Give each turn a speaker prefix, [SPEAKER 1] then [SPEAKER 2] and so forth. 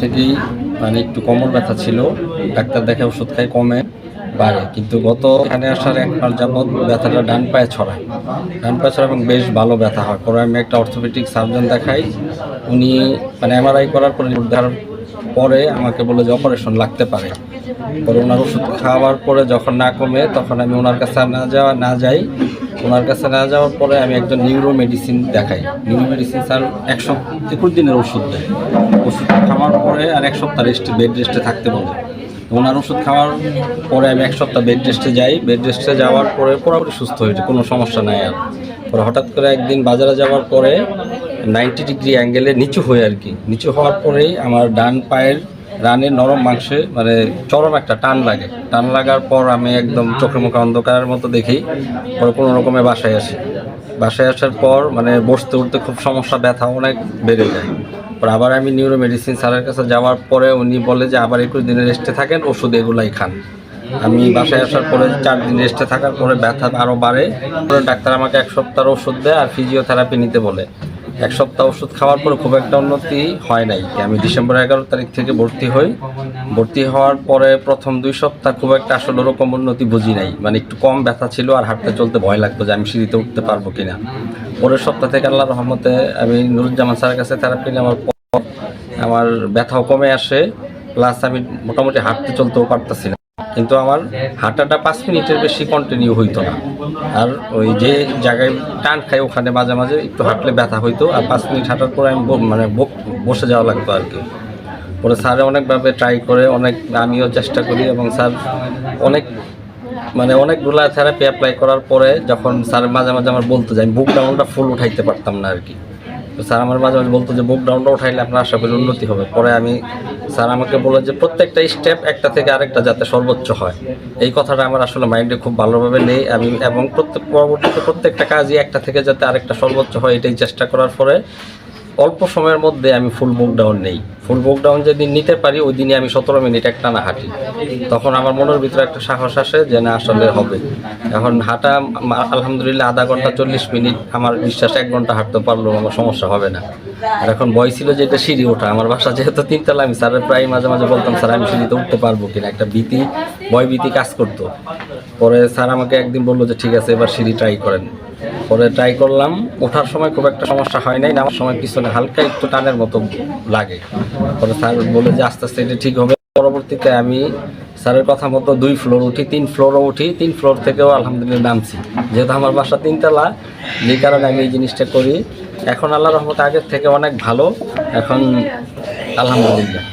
[SPEAKER 1] থেকেই মানে একটু কোমর ব্যথা ছিল। ডাক্তার দেখে ওষুধ খাই কমে, বাড়ে। কিন্তু গত এখানে আসার এক মাস যাবৎ ব্যথাটা ডান পায়ে ছড়ায়। ডান পায়ে ছড়ায় এবং বেশ ভালো ব্যথা হয়। পরে আমি একটা অর্থোপেডিক সার্জন দেখাই। উনি মানে এমআরআই করার পরে দেওয়ার পরে আমাকে বলে যে অপারেশন লাগতে পারে। পরে ওনার ওষুধ খাওয়ার পরে যখন না কমে, তখন আমি ওনার কাছে না যাওয়া না যাই ওনার কাছে না যাওয়ার পরে আমি একজন নিউরো মেডিসিন দেখাই। নিউরো মেডিসিন স্যার এক সপ্তাহ, একুশ দিনের ওষুধ দেয়। ওষুধ খাওয়ার পরে আর এক সপ্তাহ রেস্টে বেড রেস্টে থাকতে বলে। ওনার ওষুধ খাওয়ার পরে আমি এক সপ্তাহ বেড রেস্টে যাই। বেড রেস্টে যাওয়ার পরে পুরোপুরি সুস্থ হয়েছে কোনো সমস্যা নাই আর। পরে হঠাৎ করে একদিন বাজারে যাওয়ার পরে নাইনটি ডিগ্রি অ্যাঙ্গেলে নিচু হয়ে আর কি। নিচু হওয়ার পরেই আমার ডান পায়ের রানের নরম মাংসে মানে চরম একটা টান লাগে। টান লাগার পর আমি একদম চোখে মুখে অন্ধকারের মতো দেখি, পরে কোনো রকমে বাসায় আসি। বাসায় আসার পর মানে বসতে উঠতে খুব সমস্যা, ব্যথা অনেক বেড়ে যায়। পর আবার আমি নিউরো মেডিসিন স্যারের কাছে যাওয়ার পরে উনি বলে যে, আবার একুশ দিনের রেস্টে থাকেন, ওষুধ এগুলাই খান। আমি বাসায় আসার পরে চার দিন রেস্টে থাকার পরে ব্যথা আরও বাড়ে। ডাক্তার আমাকে এক সপ্তাহ ওষুধ দেয় আর ফিজিওথেরাপি নিতে বলে। এক সপ্তাহ ওষুধ খাওয়ার পরে খুব একটা উন্নতি হয় নাই। আমি ডিসেম্বর এগারো তারিখ থেকে ভর্তি হই। ভর্তি হওয়ার পরে প্রথম দুই সপ্তাহ খুব একটা আসলে ওরকম উন্নতি বুঝি নাই। মানে একটু কম ব্যথা ছিল আর হাঁটতে চলতে ভয় লাগতো যে আমি সিঁড়িতে উঠতে পারব কিনা। পরের সপ্তাহ থেকে আল্লাহ রহমতে আমি নুরুজ্জামান স্যারের কাছে থেরাপি নেওয়ার পর আমার ব্যথাও কমে আসে। প্লাস আমি মোটামুটি হাঁটতে চলতেও পারতেছি না। কিন্তু আমার হাঁটাটা পাঁচ মিনিটের বেশি কন্টিনিউ হইতো না। আর ওই যে জায়গায় টান খাই ওখানে মাঝে মাঝে একটু হাঁটলে ব্যথা হইতো। আর পাঁচ মিনিট হাঁটার পরে আমি মানে বসে যাওয়া লাগতো আর কি। পরে স্যারে অনেকভাবে ট্রাই করে, অনেক আমিও চেষ্টা করি এবং স্যার অনেক মানে অনেকগুলা থেরাপি অ্যাপ্লাই করার পরে যখন স্যার মাঝে মাঝে আমার বলতো যে আমি বুক ডাউনটা ফুল উঠাইতে পারতাম না আর কি। তো স্যার আমার মাঝে মাঝে বলতো যে বুক ডাউনটা উঠাইলে আপনার আশা করি উন্নতি হবে। পরে আমি স্যার আমাকে বলে যে, প্রত্যেকটা স্টেপ একটা থেকে আরেকটা যাতে সর্বোচ্চ হয়। এই কথাটা আমার আসলে মাইন্ডে খুব ভালোভাবে নেই। আমি এবং প্রত্যেক পরবর্তীতে প্রত্যেকটা কাজই একটা থেকে যাতে আরেকটা সর্বোচ্চ হয়, এটাই চেষ্টা করার পরে অল্প সময়ের মধ্যে আমি ফুল বুক ডাউন নেই। ফুল বুক ডাউন যেদিন নিতে পারি ওই দিনই আমি সতেরো মিনিট একটা না হাঁটি। তখন আমার মনের ভিতরে একটা সাহস আসে যে না, আসলে হবে। এখন হাঁটা আলহামদুলিল্লাহ আধা ঘণ্টা চল্লিশ মিনিট আমার বিশ্বাস এক ঘণ্টা হাঁটতে পারলেও আমার সমস্যা হবে না। আর এখন ভয় ছিল যে এটা সিঁড়ি ওঠা। আমার বাসা যেহেতু তিনতলা, আমি স্যারের প্রায় মাঝে মাঝে বলতাম, স্যার, আমি সিঁড়িতে উঠতে পারব কিনা? একটা ভীতি, ভয় ভীতি কাজ করতো। পরে স্যার আমাকে একদিন বলল যে, ঠিক আছে, এবার সিঁড়ি ট্রাই করেন। পরে ট্রাই করলাম। ওঠার সময় খুব একটা সমস্যা হয় নাই, নামার সময় পিছনে হালকা একটু টানের মতো লাগে। পরে স্যার বলে যে আস্তে আস্তে এটা ঠিক হবে। পরবর্তীতে আমি স্যারের কথা মতো দুই ফ্লোর উঠি, তিন ফ্লোরও উঠি। তিন ফ্লোর থেকেও আলহামদুলিল্লাহ নামছি। যেহেতু আমার বাসা তিনতলা, যে কারণে আমি এই জিনিসটা করি। এখন আল্লাহ রহমত আগের থেকে অনেক ভালো। এখন আলহামদুলিল্লাহ।